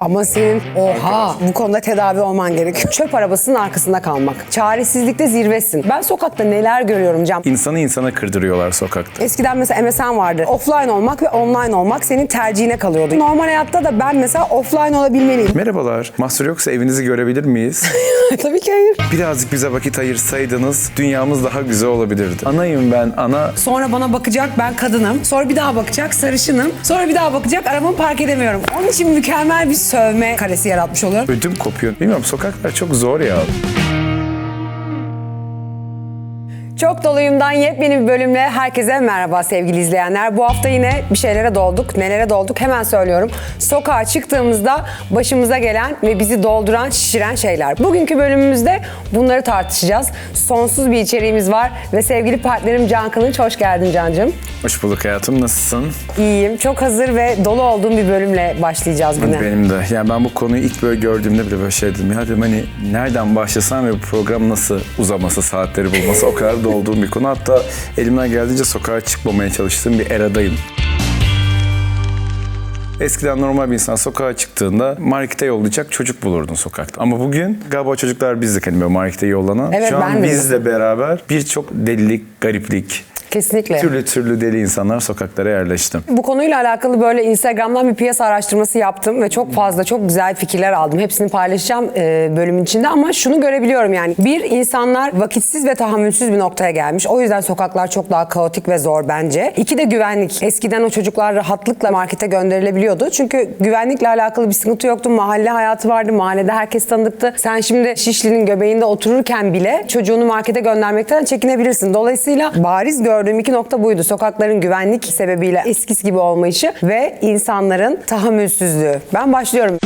Ama senin oha bu konuda tedavi olman gerekiyor. Çöp arabasının arkasında kalmak. Çaresizlikte zirvesin. Ben sokakta neler görüyorum Can. İnsanı insana kırdırıyorlar sokakta. Eskiden mesela MSN vardı. Offline olmak ve online olmak senin tercihine kalıyordu. Normal hayatta da ben mesela offline olabilmeliyim. Merhabalar. Mahsur yoksa evinizi görebilir miyiz? Tabii ki hayır. Birazcık bize vakit ayırsaydınız dünyamız daha güzel olabilirdi. Anayım ben ana. Sonra bana bakacak ben kadınım. Sonra bir daha bakacak sarışınım. Sonra bir daha bakacak arabamı park edemiyorum. Onun için mükemmel bir sövme karesi yaratmış oluyorum. Ödüm kopuyor. Bilmiyorum sokaklar çok zor ya. Çok doluyumdan yepyeni bir bölümle herkese merhaba sevgili izleyenler. Bu hafta yine bir şeylere dolduk. Nelere dolduk hemen söylüyorum. Sokağa çıktığımızda başımıza gelen ve bizi dolduran, şişiren şeyler. Bugünkü bölümümüzde bunları tartışacağız. Sonsuz bir içeriğimiz var ve sevgili partnerim Can Kılınç. Hoş geldin Cancım. Hoş bulduk hayatım. Nasılsın? İyiyim. Çok hazır ve dolu olduğum bir bölümle başlayacağız güne. Benim de. Yani ben bu konuyu ilk böyle gördüğümde bile böyle şey dedim. Ya dedim hani nereden başlasam ve bu program nasıl uzaması, saatleri bulması o kadar da olduğum bir konu. Hatta elimden geldiğince sokağa çıkmamaya çalıştığım bir eradayım. Eskiden normal bir insan sokağa çıktığında markete yollayacak çocuk bulurdun sokakta. Ama bugün galiba çocuklar bizdik hani böyle markete yollanan. Evet, Şu an ben bizle beraber birçok delilik, gariplik, Kesinlikle. türlü türlü deli insanlar sokaklara yerleşti. Bu konuyla alakalı böyle Instagram'dan bir piyasa araştırması yaptım ve çok fazla çok güzel fikirler aldım. Hepsini paylaşacağım e, bölümün içinde ama şunu görebiliyorum yani. Bir, insanlar vakitsiz ve tahammülsüz bir noktaya gelmiş. O yüzden sokaklar çok daha kaotik ve zor bence. İki de güvenlik. Eskiden o çocuklar rahatlıkla markete gönderilebiliyordu. Çünkü güvenlikle alakalı bir sıkıntı yoktu. Mahalle hayatı vardı. Mahallede herkes tanıdıktı. Sen şimdi Şişli'nin göbeğinde otururken bile çocuğunu markete göndermekten çekinebilirsin. Dolayısıyla bariz gördüğüm iki nokta buydu. Sokakların güvenlik sebebiyle eskisi gibi olmayışı ve insanların tahammülsüzlüğü. Ben başlıyorum.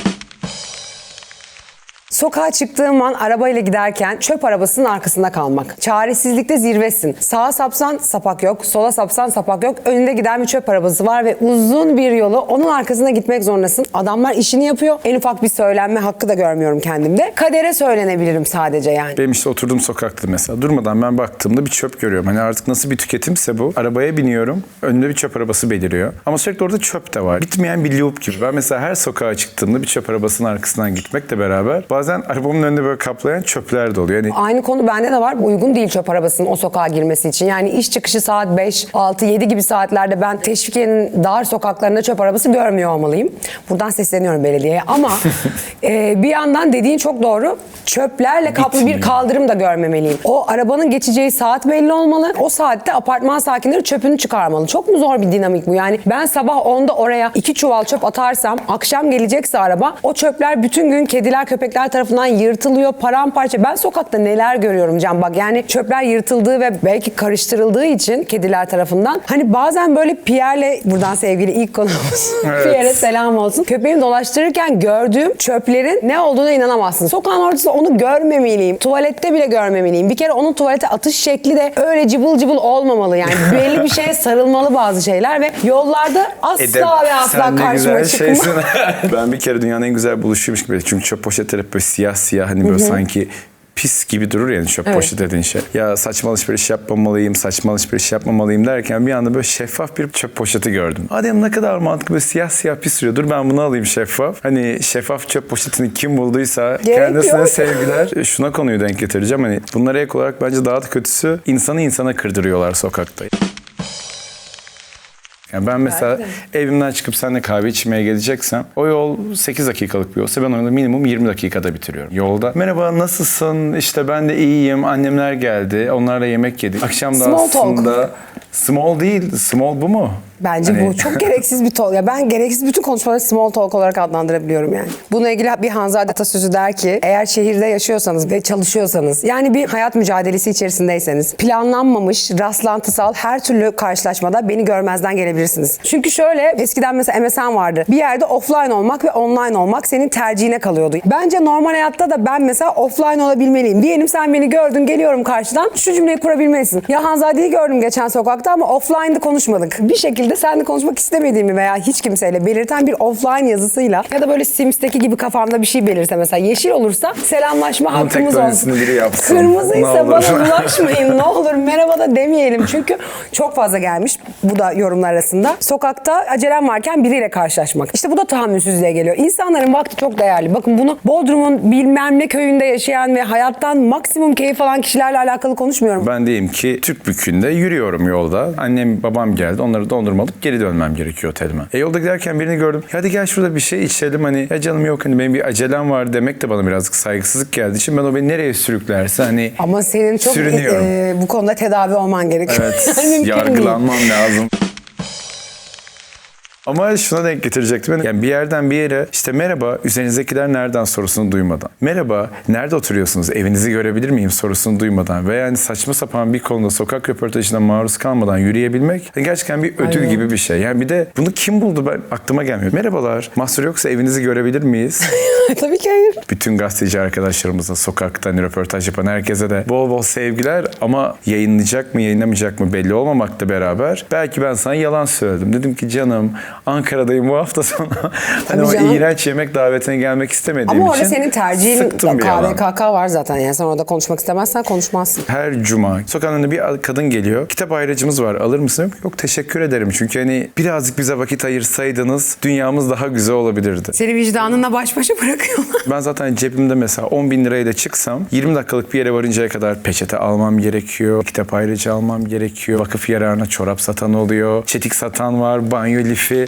Sokağa çıktığım an arabayla giderken çöp arabasının arkasında kalmak. Çaresizlikte zirvesin. Sağa sapsan sapak yok, sola sapsan sapak yok. Önünde giden bir çöp arabası var ve uzun bir yolu onun arkasına gitmek zorundasın. Adamlar işini yapıyor. En ufak bir söylenme hakkı da görmüyorum kendimde. Kadere söylenebilirim sadece yani. Benim işte oturduğum sokakta mesela durmadan ben baktığımda bir çöp görüyorum. Hani artık nasıl bir tüketimse bu. Arabaya biniyorum. Önümde bir çöp arabası beliriyor. Ama sürekli orada çöp de var. Bitmeyen bir loop gibi. Ben mesela her sokağa çıktığımda bir çöp arabasının arkasından gitmekle beraber bazen arabamın önünde böyle kaplayan çöpler de oluyor. Yani Aynı konu bende de var. Uygun değil çöp arabasının o sokağa girmesi için. Yani iş çıkışı saat 5, 6, 7 gibi saatlerde ben Teşvikiye'nin dar sokaklarında çöp arabası görmüyor olmalıyım. Buradan sesleniyorum belediyeye. Ama e, bir yandan dediğin çok doğru. Çöplerle kaplı bir kaldırım da görmemeliyim. O arabanın geçeceği saat belli olmalı. O saatte apartman sakinleri çöpünü çıkarmalı. Çok mu zor bir dinamik bu? Yani ben sabah 10'da oraya iki çuval çöp atarsam akşam gelecekse araba o çöpler bütün gün kediler köpekler tarafından yırtılıyor paramparça. Ben sokakta neler görüyorum Can bak yani çöpler yırtıldığı ve belki karıştırıldığı için kediler tarafından hani bazen böyle Pierre'le buradan sevgili ilk konuğumuz Evet. Pierre'e selam olsun. Köpeğimi dolaştırırken gördüğüm çöplerin ne olduğuna inanamazsın. Sokağın ortasında onu görmemeliyim. Tuvalette bile görmemeliyim. Bir kere onun tuvalete atış şekli de öyle cıbıl cıbıl olmamalı yani. Belli bir şeye sarılmalı bazı şeyler ve yollarda asla Edep, ve asla karşıma çıkma. ben bir kere dünyanın en güzel buluşuymuş gibi. Çünkü çöp poşetleri hep böyle siyah siyah hani böyle sanki pis gibi durur yani çöp Evet. poşet dediğin şey. Ya saçma alışveriş yapmamalıyım, saçma alışveriş yapmamalıyım derken bir anda böyle şeffaf bir çöp poşeti gördüm. Adem ne kadar mantıklı böyle siyah siyah pis duruyor. Dur ben bunu alayım şeffaf. Hani şeffaf çöp poşetini kim bulduysa Gerek kendisine yok. sevgiler. Şuna konuyu denk getireceğim. Hani bunlara ek olarak bence daha da kötüsü insanı insana kırdırıyorlar sokakta. Yani ben mesela evimden çıkıp seninle kahve içmeye geleceksem o yol 8 dakikalık bir yolsa ben onu minimum 20 dakikada bitiriyorum. Yolda merhaba nasılsın işte ben de iyiyim annemler geldi onlarla yemek yedik. Akşam da Small talk. aslında small değil small bu mu? Bence Hani- bu çok gereksiz bir talk. Ya ben gereksiz bütün konuşmaları small talk olarak adlandırabiliyorum yani. Bununla ilgili bir Hanzade atasözü der ki eğer şehirde yaşıyorsanız ve çalışıyorsanız yani bir hayat mücadelesi içerisindeyseniz planlanmamış, rastlantısal her türlü karşılaşmada beni görmezden gelebilirsiniz. Çünkü şöyle eskiden mesela MSN vardı. Bir yerde offline olmak ve online olmak senin tercihine kalıyordu. Bence normal hayatta da ben mesela offline olabilmeliyim. Diyelim sen beni gördün geliyorum karşıdan şu cümleyi kurabilmelisin. Ya Hanzade'yi gördüm geçen sokakta ama offline'da konuşmadık. Bir şekilde şekilde seninle konuşmak istemediğimi veya hiç kimseyle belirten bir offline yazısıyla ya da böyle Sims'teki gibi kafamda bir şey belirse mesela yeşil olursa selamlaşma Bunun hakkımız olsun. biri yapsın. Kırmızıysa Ne bana bulaşmayın ne olur merhaba da demeyelim. Çünkü çok fazla gelmiş bu da yorumlar arasında. Sokakta acelem varken biriyle karşılaşmak. İşte bu da tahammülsüzlüğe geliyor. İnsanların vakti çok değerli. Bakın bunu Bodrum'un bilmem ne köyünde yaşayan ve hayattan maksimum keyif alan kişilerle alakalı konuşmuyorum. Ben diyeyim ki Türk Bükü'nde yürüyorum yolda. Annem babam geldi. Onları dondurma alıp geri dönmem gerekiyor otelime. E yolda giderken birini gördüm. Hadi gel şurada bir şey içelim hani. Ya canım yok hani benim bir acelem var demek de bana birazcık saygısızlık geldiği için ben o beni nereye sürüklerse hani Ama senin çok Sürünüyorum. e, bu konuda tedavi olman gerekiyor. Evet, Yani yargılanmam lazım. Ama şuna denk getirecektim. Yani bir yerden bir yere işte merhaba üzerinizdekiler nereden sorusunu duymadan. Merhaba nerede oturuyorsunuz evinizi görebilir miyim sorusunu duymadan. Ve yani saçma sapan bir konuda sokak röportajına maruz kalmadan yürüyebilmek yani gerçekten bir ödül Aynen. gibi bir şey. Yani bir de bunu kim buldu ben aklıma gelmiyor. Merhabalar mahsur yoksa evinizi görebilir miyiz? Tabii ki hayır. Bütün gazeteci arkadaşlarımıza, sokaktan röportaj yapan herkese de bol bol sevgiler ama yayınlayacak mı, yayınlamayacak mı belli olmamakla beraber belki ben sana yalan söyledim. Dedim ki canım Ankara'dayım bu hafta sonu. hani o canım. iğrenç yemek davetine gelmek istemediğim Ama için orada senin tercihin. KVKK var zaten. Yani sen orada konuşmak istemezsen konuşmazsın. Her cuma sokağın bir kadın geliyor. Kitap ayracımız var alır mısın? Yok, teşekkür ederim. Çünkü hani birazcık bize vakit ayırsaydınız dünyamız daha güzel olabilirdi. Seni vicdanınla baş başa bırakıyorlar. Ben zaten cebimde mesela 10 bin lirayla çıksam 20 dakikalık bir yere varıncaya kadar peçete almam gerekiyor. Kitap ayrıcı almam gerekiyor. Vakıf yararına çorap satan oluyor. Çetik satan var. Banyo lifi.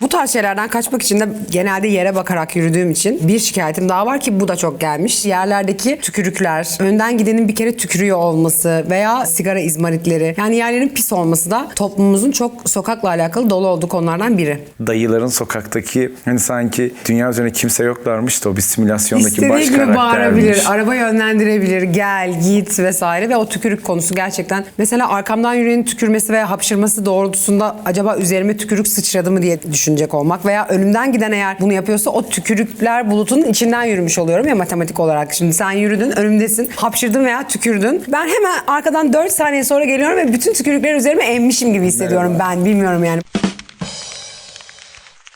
Bu tarz şeylerden kaçmak için de genelde yere bakarak yürüdüğüm için bir şikayetim daha var ki bu da çok gelmiş. Yerlerdeki tükürükler, önden gidenin bir kere tükürüyor olması veya sigara izmaritleri yani yerlerin pis olması da toplumumuzun çok sokakla alakalı dolu olduğu konulardan biri. Dayıların sokaktaki hani sanki dünya üzerine kimse yoklarmış da o bir simülasyondaki İstediği baş gibi bağırabilir, araba yönlendirebilir, gel, git vesaire ve o tükürük konusu gerçekten mesela arkamdan yürüyenin tükürmesi veya hapşırması doğrultusunda acaba üzerime tükürük sıçradı mı diye düşünecek olmak veya önümden giden eğer bunu yapıyorsa o tükürükler bulutunun içinden yürümüş oluyorum ya matematik olarak. Şimdi sen yürüdün, önümdesin, hapşırdın veya tükürdün. Ben hemen arkadan 4 saniye sonra geliyorum ve bütün tükürükleri üzerime emmişim gibi hissediyorum ben. Bilmiyorum yani.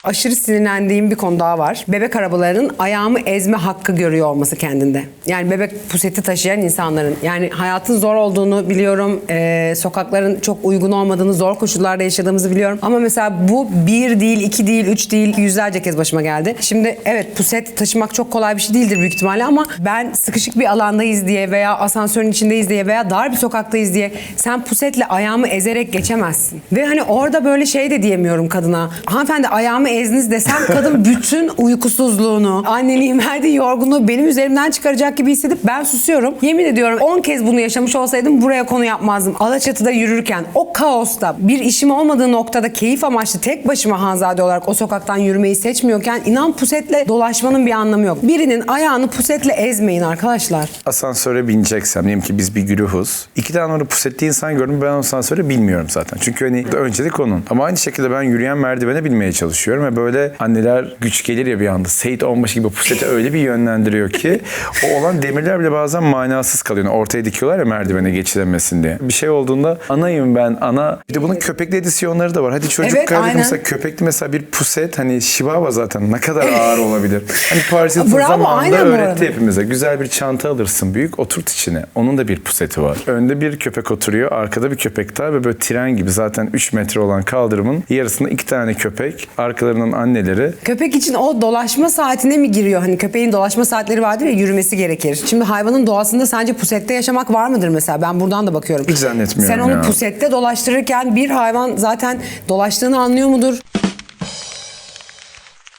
Aşırı sinirlendiğim bir konu daha var. Bebek arabalarının ayağımı ezme hakkı görüyor olması kendinde. Yani bebek puseti taşıyan insanların. Yani hayatın zor olduğunu biliyorum. Ee, sokakların çok uygun olmadığını, zor koşullarda yaşadığımızı biliyorum. Ama mesela bu bir değil, iki değil, üç değil, yüzlerce kez başıma geldi. Şimdi evet puset taşımak çok kolay bir şey değildir büyük ihtimalle ama ben sıkışık bir alandayız diye veya asansörün içindeyiz diye veya dar bir sokaktayız diye sen pusetle ayağımı ezerek geçemezsin. Ve hani orada böyle şey de diyemiyorum kadına. Hanımefendi ayağımı ezdiniz desem kadın bütün uykusuzluğunu, anneliğin verdiği yorgunluğu benim üzerimden çıkaracak gibi hissedip ben susuyorum. Yemin ediyorum 10 kez bunu yaşamış olsaydım buraya konu yapmazdım. Alaçatı'da yürürken o kaosta bir işim olmadığı noktada keyif amaçlı tek başıma Hanzade olarak o sokaktan yürümeyi seçmiyorken inan pusetle dolaşmanın bir anlamı yok. Birinin ayağını pusetle ezmeyin arkadaşlar. Asansöre bineceksem diyelim ki biz bir güruhuz. İki tane orada pusetli insan gördüm ben o asansöre bilmiyorum zaten. Çünkü hani öncelik onun. Ama aynı şekilde ben yürüyen merdivene binmeye çalışıyorum ve böyle anneler güç gelir ya bir anda. Seyit Onbaşı gibi puseti öyle bir yönlendiriyor ki o olan demirler bile bazen manasız kalıyor. Yani ortaya dikiyorlar ya merdivene geçilemesin diye. Bir şey olduğunda anayım ben ana. Bir de bunun köpekli edisyonları da var. Hadi çocuk Evet, kaybedin mesela köpekli mesela bir puset hani Chihuahua zaten ne kadar ağır olabilir. Hani Paris Hilton Bravo, zamanında öğretti hepimize. Güzel bir çanta alırsın büyük oturt içine. Onun da bir puseti var. Önde bir köpek oturuyor. Arkada bir köpek daha ve böyle tren gibi zaten 3 metre olan kaldırımın yarısında iki tane köpek. Arkalarının anneleri. Köpek için o dolaşma saatine mi giriyor? Hani köpeğin dolaşma saatleri vardır ya yürümesi gerekir. Şimdi hayvanın doğasında sence pusette yaşamak var mıdır mesela? Ben buradan da bakıyorum. Hiç zannetmiyorum Sen onu ya. pusette dolaştırırken bir hayvan zaten dolaştığını anlıyor mudur?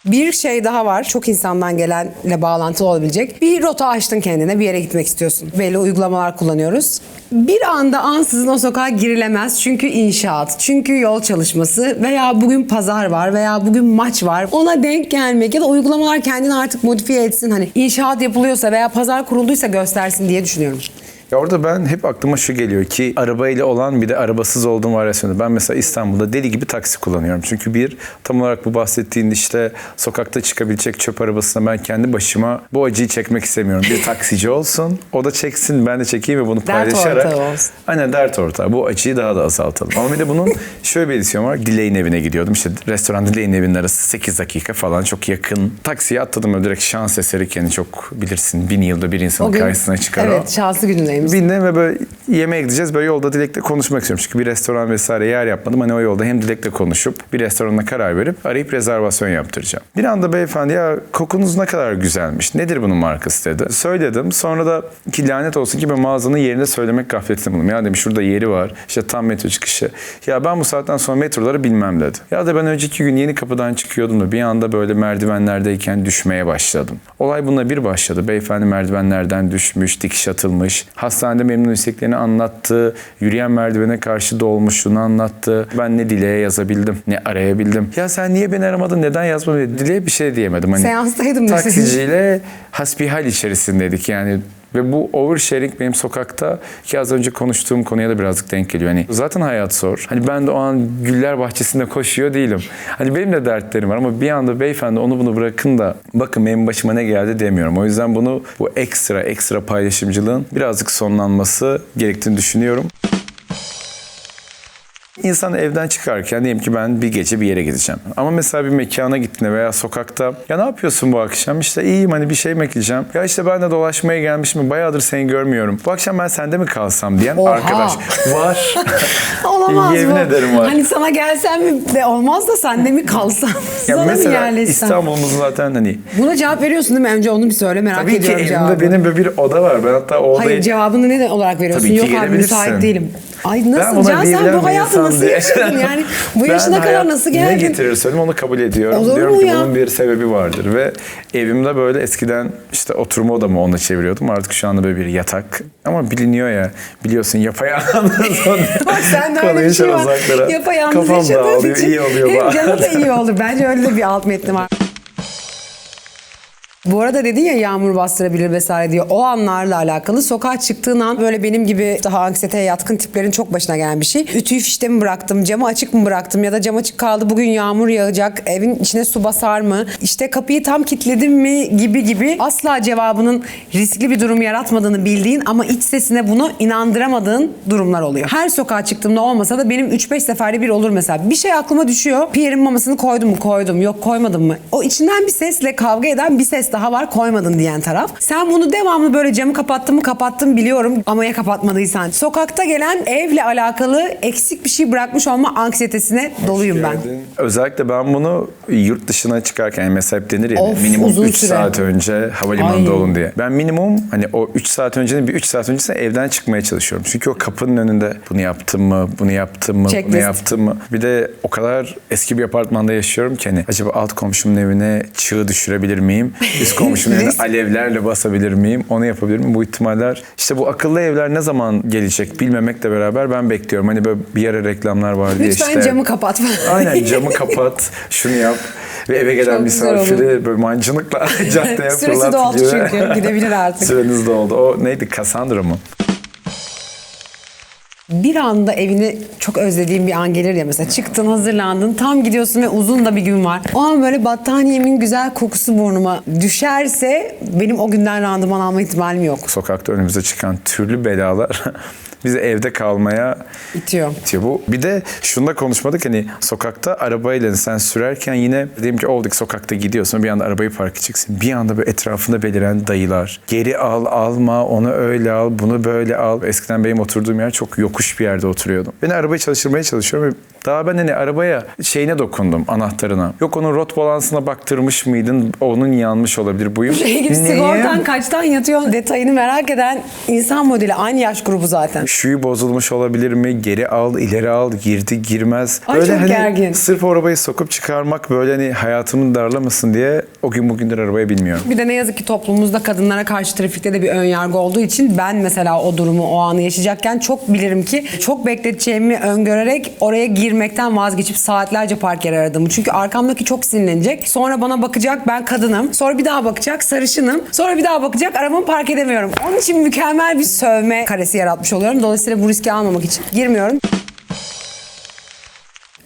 Bir şey daha var. Çok insandan gelenle bağlantılı olabilecek. Bir rota açtın kendine. Bir yere gitmek istiyorsun. Belli uygulamalar kullanıyoruz. Bir anda ansızın o sokağa girilemez. Çünkü inşaat, çünkü yol çalışması veya bugün pazar var veya bugün maç var. Ona denk gelmek ya da uygulamalar kendini artık modifiye etsin. Hani inşaat yapılıyorsa veya pazar kurulduysa göstersin diye düşünüyorum. Ya orada ben hep aklıma şu geliyor ki arabayla olan bir de arabasız olduğum varyasyonu. Ben mesela İstanbul'da deli gibi taksi kullanıyorum. Çünkü bir tam olarak bu bahsettiğin işte sokakta çıkabilecek çöp arabasına ben kendi başıma bu acıyı çekmek istemiyorum. Bir taksici olsun, o da çeksin, ben de çekeyim ve bunu Dert paylaşarak. ortağı olsun. Aynen dert ortağı. Bu acıyı daha da azaltalım. Ama bir de bunun şöyle bir edisyonu var. Dilay'ın evine gidiyordum. İşte restoran Dilay'ın evinin arası 8 dakika falan çok yakın. Taksiye atladım direkt şans eseri kendi çok bilirsin. Bin yılda bir insanın karşısına çıkar o. Evet şanslı günündeyim. Bindim ve böyle yemeğe gideceğiz. Böyle yolda Dilek'le konuşmak istiyorum. Çünkü bir restoran vesaire yer yapmadım. Hani o yolda hem Dilek'le konuşup bir restorana karar verip arayıp rezervasyon yaptıracağım. Bir anda beyefendi ya kokunuz ne kadar güzelmiş. Nedir bunun markası dedi. Söyledim. Sonra da ki lanet olsun ki ben mağazanın yerinde söylemek gafletinde bulundum. Ya demiş şurada yeri var. İşte tam metro çıkışı. Ya ben bu saatten sonra metroları bilmem dedi. Ya da ben önceki gün yeni kapıdan çıkıyordum da bir anda böyle merdivenlerdeyken düşmeye başladım. Olay bununla bir başladı. Beyefendi merdivenlerden düşmüş, dikiş atılmış. Hastanede memnun isteklerini anlattı. Yürüyen merdivene karşı dolmuşluğunu anlattı. Ben ne Dile'ye yazabildim, ne arayabildim. Ya sen niye beni aramadın, neden yazmadın? diye. Bir şey diyemedim. Hani Seanstaydım. Taksiciyle hasbihal içerisindeydik yani. Ve bu oversharing benim sokakta ki az önce konuştuğum konuya da birazcık denk geliyor. Hani zaten hayat zor. Hani ben de o an güller bahçesinde koşuyor değilim. Hani benim de dertlerim var ama bir anda beyefendi onu bunu bırakın da bakın benim başıma ne geldi demiyorum. O yüzden bunu bu ekstra ekstra paylaşımcılığın birazcık sonlanması gerektiğini düşünüyorum. İnsan evden çıkarken diyelim ki ben bir gece bir yere gideceğim. Ama mesela bir mekana gittiğinde veya sokakta ya ne yapıyorsun bu akşam? İşte iyiyim hani bir şey mi ekleyeceğim? Ya işte ben de dolaşmaya gelmişim. Bayağıdır seni görmüyorum. Bu akşam ben sende mi kalsam diyen Oha. arkadaş var. Olamaz Yemin bu. ederim var. Hani sana gelsem mi de olmaz da sen de mi kalsan? ya sana mı mesela yerleşsem? İstanbul'umuzun zaten hani Buna cevap veriyorsun değil mi? Önce onu bir söyle merak tabii ki ediyorum evimde cevabını. benim böyle bir oda var. Ben hatta o odayı Hayır cevabını ne olarak veriyorsun? Tabii ki Yok abi müsait değilim. Ay nasıl Can sen bu hayatı nasıl yaşadın yani? Bu yaşına kadar nasıl Ne geldin? getirir söyleyeyim onu kabul ediyorum. Olur Diyorum mu ki ya? bunun bir sebebi vardır ve evimde böyle eskiden işte oturma odamı ona çeviriyordum. Artık şu anda böyle bir yatak. Ama biliniyor ya biliyorsun yapayalnız. Bak sen de öyle bir şey var. Yapayalnız Kafam yaşadığın dağılıyor, için iyi oluyor hem bazen. canı da iyi olur. Bence öyle de bir alt metni var. Bu arada dedin ya yağmur bastırabilir vesaire diye. O anlarla alakalı sokağa çıktığın an böyle benim gibi daha anksiyeteye yatkın tiplerin çok başına gelen bir şey. Ütüyü fişte mi bıraktım, camı açık mı bıraktım ya da cam açık kaldı bugün yağmur yağacak, evin içine su basar mı? İşte kapıyı tam kilitledim mi gibi gibi asla cevabının riskli bir durum yaratmadığını bildiğin ama iç sesine bunu inandıramadığın durumlar oluyor. Her sokağa çıktığımda olmasa da benim 3-5 seferde bir olur mesela. Bir şey aklıma düşüyor. Pierre'in mamasını koydum mu? Koydum. Yok koymadım mı? O içinden bir sesle kavga eden bir ses daha var koymadın diyen taraf. Sen bunu devamlı böyle camı kapattın mı kapattım biliyorum ama ya kapatmadıysan. Sokakta gelen evle alakalı eksik bir şey bırakmış olma anksiyetesine doluyum ben. Özellikle ben bunu yurt dışına çıkarken yani mesela hep denir ya Of, minimum uzun 3 süre. saat önce havalimanında Ay. olun diye. Ben minimum hani o 3 saat öncenin bir 3 saat öncesinde evden çıkmaya çalışıyorum. Çünkü o kapının önünde bunu yaptım mı, bunu yaptım mı, bunu Checklist. yaptım mı? Bir de o kadar eski bir apartmanda yaşıyorum ki hani acaba alt komşumun evine çığ düşürebilir miyim? Üst komşumun evine Risk. alevlerle basabilir miyim? Onu yapabilir miyim? Bu ihtimaller işte bu akıllı evler ne zaman gelecek bilmemekle beraber ben bekliyorum. Hani böyle bir ara reklamlar var diye Lütfen işte. camı kapat. Aynen camı kapat, şunu yap. Ve eve gelen Çok misafiri böyle mancınıkla caddeye Süresi fırlat doldu gibi. çünkü. Gidebilir artık. Süreniz doldu. O neydi? Cassandra mı? Bir anda evini çok özlediğin bir an gelir ya mesela çıktın hazırlandın tam gidiyorsun ve uzun da bir gün var. O an böyle battaniyemin güzel kokusu burnuma düşerse benim o günden randıman alma ihtimalim yok. Sokakta önümüze çıkan türlü belalar bizi evde kalmaya İtiyor. itiyor. Bu bir de şunu da konuşmadık hani sokakta arabayla sen sürerken yine diyelim ki olduk sokakta gidiyorsun bir anda arabayı park edeceksin. Bir anda böyle etrafında beliren dayılar. Geri al alma onu öyle al bunu böyle al. Eskiden benim oturduğum yer çok yokuş bir yerde oturuyordum. Ben arabayı çalıştırmaya çalışıyorum ve daha ben hani arabaya şeyine dokundum anahtarına. Yok onun rot balansına baktırmış mıydın? Onun yanmış olabilir buyum. Şey gibi Neye? sigortan kaçtan yatıyor detayını merak eden insan modeli aynı yaş grubu zaten. Şuyu bozulmuş olabilir mi? Geri al, ileri al, girdi, girmez. Ay, böyle çok hani gergin. sırf arabayı sokup çıkarmak böyle hani hayatımın darlamasın diye o gün bugündür arabaya binmiyorum. Bir de ne yazık ki toplumumuzda kadınlara karşı trafikte de bir ön yargı olduğu için ben mesela o durumu, o anı yaşayacakken çok bilirim ki çok bekleteceğimi öngörerek oraya girmekten vazgeçip saatlerce park yeri aradım. Çünkü arkamdaki çok sinirlenecek. Sonra bana bakacak ben kadınım. Sonra bir daha bakacak sarışınım. Sonra bir daha bakacak arabamı park edemiyorum. Onun için mükemmel bir sövme karesi yaratmış oluyorum. Dolayısıyla bu riski almamak için girmiyorum.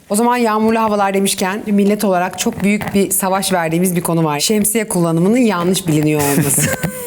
O zaman yağmurlu havalar demişken millet olarak çok büyük bir savaş verdiğimiz bir konu var. Şemsiye kullanımının yanlış biliniyor olması.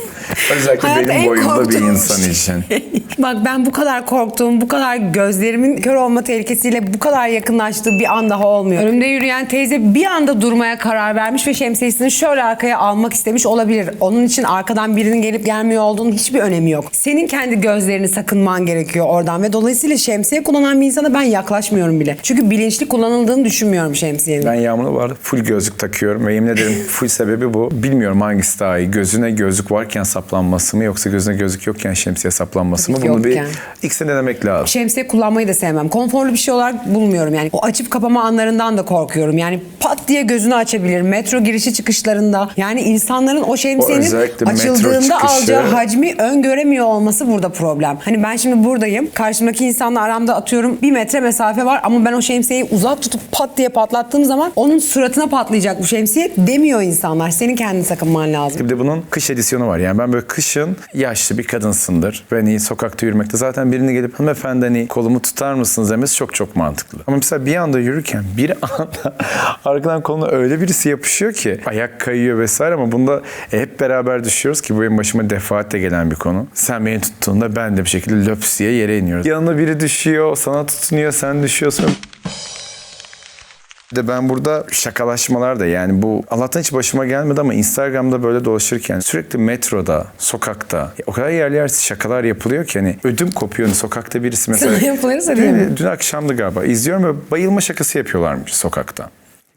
Özellikle Hayatta en benim boyumda bir insan şey. için. Bak ben bu kadar korktuğum, bu kadar gözlerimin kör olma tehlikesiyle bu kadar yakınlaştığı bir an daha olmuyor. Önümde yürüyen teyze bir anda durmaya karar vermiş ve şemsiyesini şöyle arkaya almak istemiş olabilir. Onun için arkadan birinin gelip gelmiyor olduğunun hiçbir önemi yok. Senin kendi gözlerini sakınman gerekiyor oradan ve dolayısıyla şemsiye kullanan bir insana ben yaklaşmıyorum bile. Çünkü bilinçli kullanıldığını düşünmüyorum şemsiyenin. Ben yağmurlu arada full gözlük takıyorum ve yemin ederim full sebebi bu. Bilmiyorum hangisi daha iyi. Gözüne gözlük varken saplanması mı yoksa gözüne gözlük yokken şemsiye saplanması mı? Tabii ki Bunu bir yokken. ikisini denemek lazım. Şemsiye kullanmayı da sevmem. Konforlu bir şey olarak bulmuyorum yani. O açıp kapama anlarından da korkuyorum. Yani pat diye gözünü açabilir. Metro girişi çıkışlarında. Yani insanların o O şemsiyenin özellikle metro açıldığında çıkışı- alacağı hacmi öngöremiyor olması burada problem. Hani ben şimdi buradayım. Karşımdaki insanla aramda atıyorum bir metre mesafe var ama ben o şemsiyeyi uzak tutup pat diye patlattığım zaman onun suratına patlayacak bu şemsiye demiyor insanlar. Senin kendini sakınman lazım. Bir de bunun kış edisyonu var. Yani ben böyle kışın yaşlı bir kadınsındır ve hani sokakta yürümekte zaten birini gelip hanımefendi hani kolumu tutar mısınız demesi çok çok mantıklı. Ama mesela bir anda yürürken bir anda arkadan koluna öyle birisi yapışıyor ki ayak kayıyor vesaire ama bunda hep beraber düşüyoruz ki bu benim başıma defaatle gelen bir konu. Sen beni tuttuğunda ben de bir şekilde löps diye yere iniyoruz. Yanına biri düşüyor, sana tutunuyor, sen düşüyorsun. De ben burada şakalaşmalar da yani bu Allah'tan hiç başıma gelmedi ama Instagram'da böyle dolaşırken sürekli metroda, sokakta o kadar yerli yersiz şakalar yapılıyor ki hani ödüm kopuyor. Hani sokakta birisi mesela. Sana yapılırsa değil dün, mi? dün akşamdı galiba izliyorum ve bayılma şakası yapıyorlarmış sokakta.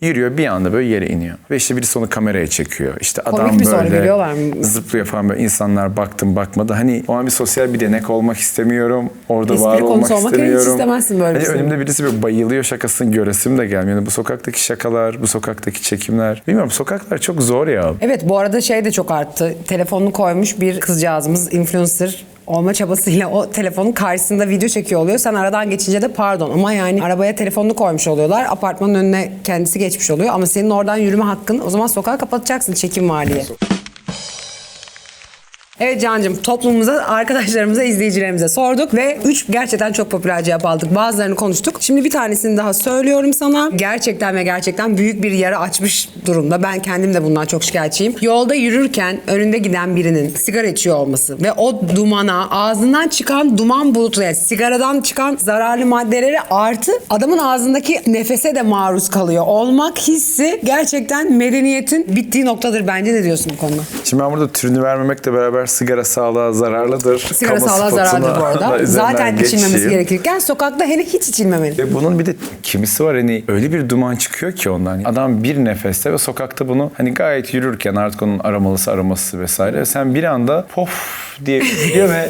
Yürüyor bir anda böyle yere iniyor. Ve işte birisi onu kameraya çekiyor. İşte Komik adam mi sonra, böyle mı? zıplıyor falan böyle insanlar baktım bakmadı. Hani o an bir sosyal bir denek olmak istemiyorum. Orada Espri var olmak olmak, hiç istemiyorum. istemezsin böyle bir hani şey. önümde birisi böyle bayılıyor şakasını göresim de gelmiyor. Yani bu sokaktaki şakalar, bu sokaktaki çekimler. Bilmiyorum sokaklar çok zor ya. Evet bu arada şey de çok arttı. Telefonunu koymuş bir kızcağızımız influencer olma çabasıyla o telefonun karşısında video çekiyor oluyor. Sen aradan geçince de pardon ama yani arabaya telefonunu koymuş oluyorlar. Apartmanın önüne kendisi geçmiş oluyor ama senin oradan yürüme hakkın o zaman sokağı kapatacaksın çekim var diye. Evet Can'cığım toplumumuza, arkadaşlarımıza, izleyicilerimize sorduk ve 3 gerçekten çok popüler cevap aldık. Bazılarını konuştuk. Şimdi bir tanesini daha söylüyorum sana. Gerçekten ve gerçekten büyük bir yara açmış durumda. Ben kendim de bundan çok şikayetçiyim. Yolda yürürken önünde giden birinin sigara içiyor olması ve o dumana, ağzından çıkan duman bulutu, yani sigaradan çıkan zararlı maddelere artı adamın ağzındaki nefese de maruz kalıyor. Olmak hissi gerçekten medeniyetin bittiği noktadır bence. Ne diyorsun bu konuda? Şimdi ben burada türünü vermemekle beraber sigara sağlığa zararlıdır. Sigara Kamu sağlığa zararlıdır bu da arada. Zaten içilmemesi geçeyim. gerekirken sokakta hele hiç içilmemeli. Ve bunun bir de kimisi var hani öyle bir duman çıkıyor ki ondan. Adam bir nefeste ve sokakta bunu hani gayet yürürken artık onun aramalısı araması vesaire. Sen bir anda pof diye gidiyor ve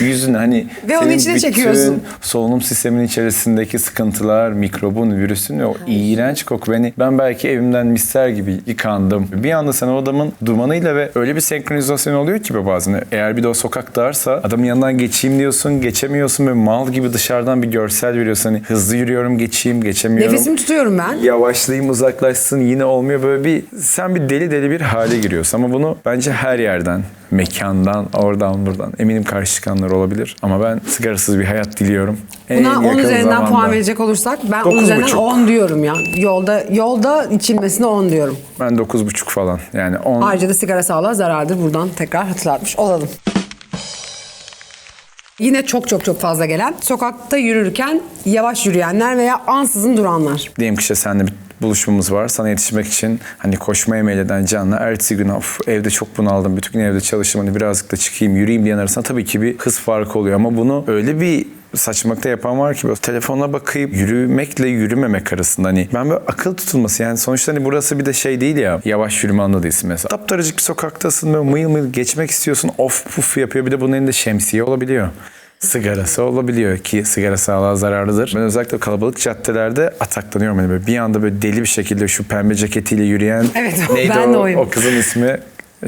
yüzüne hani Ve onun içine bütün çekiyorsun. solunum sistemin içerisindeki sıkıntılar, mikrobun, virüsün ve o iğrenç koku. Beni ben belki evimden misler gibi yıkandım. Bir anda sen o adamın dumanıyla ve öyle bir senkronizasyon oluyor ki be bazen. Eğer bir de o sokak darsa adamın yanından geçeyim diyorsun, geçemiyorsun ve mal gibi dışarıdan bir görsel veriyorsun. Hani hızlı yürüyorum, geçeyim, geçemiyorum. Nefesimi tutuyorum ben. Yavaşlayayım uzaklaşsın yine olmuyor böyle bir sen bir deli deli bir hale giriyorsun ama bunu bence her yerden mekandan oradan buradan eminim karşı çıkanlar olabilir ama ben sigarasız bir hayat diliyorum. En Buna 10 yakın üzerinden zamanda. puan verecek olursak ben 10 Dokuz üzerinden buçuk. 10 diyorum ya. Yolda yolda içilmesine 10 diyorum. Ben 9,5 falan yani 10 Ayrıca da sigara sağlığa zarardır. Buradan tekrar hatırlatmış olalım. Yine çok çok çok fazla gelen sokakta yürürken yavaş yürüyenler veya ansızın duranlar. diyelim ki işte seninle bir buluşmamız var. Sana yetişmek için hani koşmaya meyleden canla ertesi gün of evde çok bunaldım. Bütün gün evde çalıştım. Hani birazcık da çıkayım yürüyeyim diyen arasında tabii ki bir hız farkı oluyor. Ama bunu öyle bir saçmalıkta yapan var ki böyle telefona bakayıp yürümekle yürümemek arasında hani ben böyle akıl tutulması yani sonuçta hani burası bir de şey değil ya yavaş yürüme anla değilsin mesela. Taptaracık bir sokaktasın böyle mıyıl mıyıl geçmek istiyorsun of puf yapıyor bir de bunun elinde şemsiye olabiliyor. Sigarası olabiliyor ki sigara sağlığa zararlıdır. Ben özellikle kalabalık caddelerde ataklanıyorum. Hani böyle bir anda böyle deli bir şekilde şu pembe ceketiyle yürüyen Evet, neydi ben de o, oyum. o kızın ismi?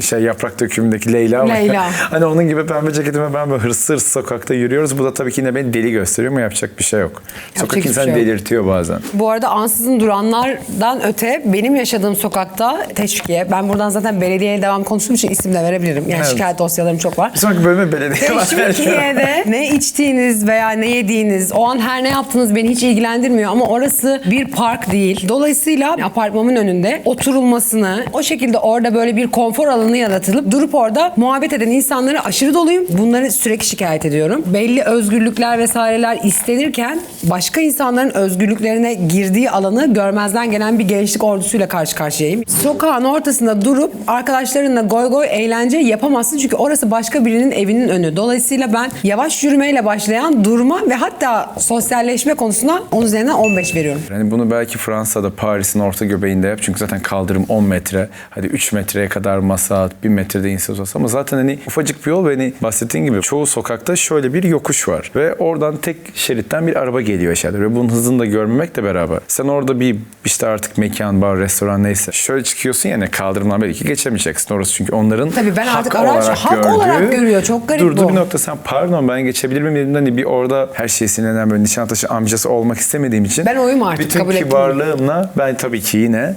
Şey yaprak dökümündeki Leyla. Leyla. hani onun gibi pembe ceketime ben böyle hırs hırs sokakta yürüyoruz. Bu da tabii ki yine beni deli gösteriyor ama yapacak bir şey yok. Sokak hiçbir insanı şey yok. delirtiyor bazen. Bu arada ansızın duranlardan öte benim yaşadığım sokakta teşvikiye. Ben buradan zaten belediyeye devam konuştuğum için isim de verebilirim. Yani Evet. şikayet dosyalarım çok var. Bir sonraki bölüme belediye var. Teşvikiye'de ne içtiğiniz veya ne yediğiniz, o an her ne yaptığınız beni hiç ilgilendirmiyor ama orası bir park değil. Dolayısıyla apartmanın önünde oturulmasını, o şekilde orada böyle bir konfor alanı yaratılıp durup orada muhabbet eden insanlara aşırı doluyum. Bunları sürekli şikayet ediyorum. Belli özgürlükler vesaireler istenirken başka insanların özgürlüklerine girdiği alanı görmezden gelen bir gençlik ordusuyla karşı karşıyayım. Sokağın ortasında durup arkadaşlarınla goy goy eğlence yapamazsın çünkü orası başka birinin evinin önü. Dolayısıyla ben yavaş yürümeyle başlayan durma ve hatta sosyalleşme konusuna 10 üzerinden 15 veriyorum. Yani bunu belki Fransa'da, Paris'in orta göbeğinde yap. Çünkü zaten kaldırım 10 metre. Hadi 3 metreye kadar masa at, 1 metrede insan olsa. Ama zaten hani ufacık bir yol ve hani bahsettiğin gibi çoğu sokakta şöyle bir yokuş var. Ve oradan tek şeritten bir araba geliyor aşağıda. Ve bunun hızını da görmemekle beraber. Sen orada bir işte artık mekan, bar, restoran neyse. Şöyle çıkıyorsun yani kaldırımdan belki geçemeyeceksin orası. Çünkü onların Tabii ben hak artık araç- olarak hak gördüğü, olarak görüyor. Çok garip durduğu bu. bir nokta sen pardon ben geçebilir miyim dediğimde hani bir orada her şeyi sinirlenen böyle Nişantaşı amcası olmak istemediğim için Ben oyum artık, bütün kabul ettim. kibarlığımla ben tabii ki yine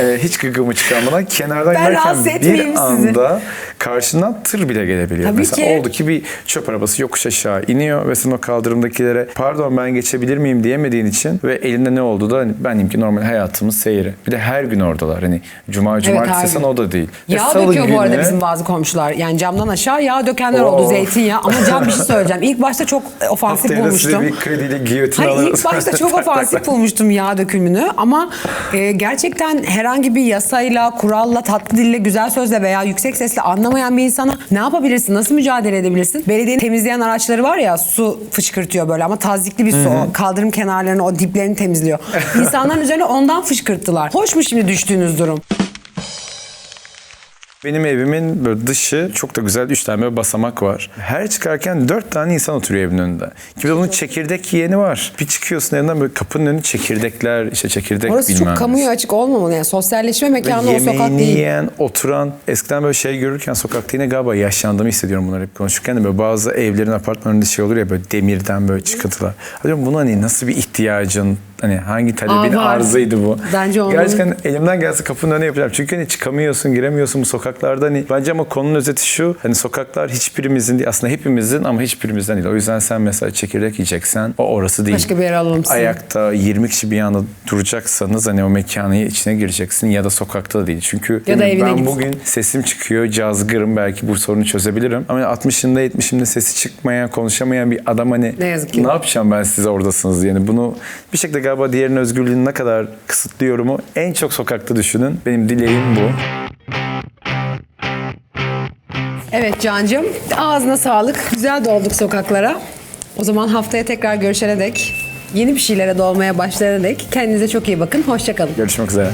e, hiç gıgımı çıkarmadan kenardan Ben rahatsız yürürken sizi. anda karşından tır bile gelebiliyor. Tabii Mesela ki. oldu ki bir çöp arabası yokuş aşağı iniyor ve sen o kaldırımdakilere pardon ben geçebilir miyim diyemediğin için ve elinde ne oldu da hani benim ki normal hayatımız seyri. Bir de her gün oradalar. Hani cuma cumartesi sen gün. o da değil. Yağ salı döküyor bu arada günü- bizim bazı komşular. Yani camdan aşağı yağ dökenler oldu Oo. zeytinyağı. Ama Can bir şey söyleyeceğim. İlk başta çok ofansif Haftaya bulmuştum. bir krediyle giyotin alırız. ilk başta çok ofansif bulmuştum yağ dökümünü ama e, gerçekten herhangi bir yasayla, kuralla, tatlı dille, güzel sözle veya yüksek sesle anlamayan bir insana ne yapabilirsin, nasıl mücadele edebilirsin? Belediyenin temizleyen araçları var ya su fışkırtıyor böyle ama tazikli bir su. O Kaldırım kenarlarını, o diplerini temizliyor. İnsanların üzerine ondan fışkırttılar. Hoş mu şimdi düştüğünüz durum? Benim evimin böyle dışı çok da güzel üç tane böyle basamak var. Her çıkarken dört tane insan oturuyor evin önünde. Kimde bunun çekirdek yiyeni var. Bir çıkıyorsun evden böyle kapının önü çekirdekler, işte çekirdek Orası bilmem çok kamuya açık olmamalı. Yani sosyalleşme mekanı o sokak yemeğini değil. yiyen, oturan, eskiden böyle şey görürken sokakta yine galiba yaşlandığımı hissediyorum bunları hep konuşurken de böyle bazı evlerin apartmanında şey olur ya böyle demirden böyle çıkıntılar. Acaba bunu hani nasıl bir ihtiyacın, hani hangi talebin Aa, arzıydı bu? Bence onun- Gerçekten elimden gelse kapının önüne yapacağım. Çünkü hani çıkamıyorsun, giremiyorsun bu sokaklarda. Hani bence ama konunun özeti şu. Hani sokaklar hiçbirimizin değil. Aslında hepimizin ama hiçbirimizden değil. O yüzden sen mesela çekirdek yiyeceksen o orası değil. Başka bir yere alalım sizi. Ayakta 20 kişi bir anda duracaksanız hani o mekanın içine gireceksin ya da sokakta da değil. Çünkü Ya da evine ben git. bugün sesim çıkıyor, cazgırım belki bu sorunu çözebilirim. Ama 60'ında 70'inde sesi çıkmayan, konuşamayan bir adam hani Ne yazık ki. ne yapacağım ben size oradasınız yani bunu bir şekilde galiba diğerinin özgürlüğünü ne kadar kısıtlıyorumu en çok sokakta düşünün. Benim dileğim bu. Evet Cancım ağzına sağlık. Güzel dolduk sokaklara. O zaman haftaya tekrar görüşene dek yeni bir şeylere dolmaya başlayana dek kendinize çok iyi bakın. Hoşçakalın. Görüşmek üzere.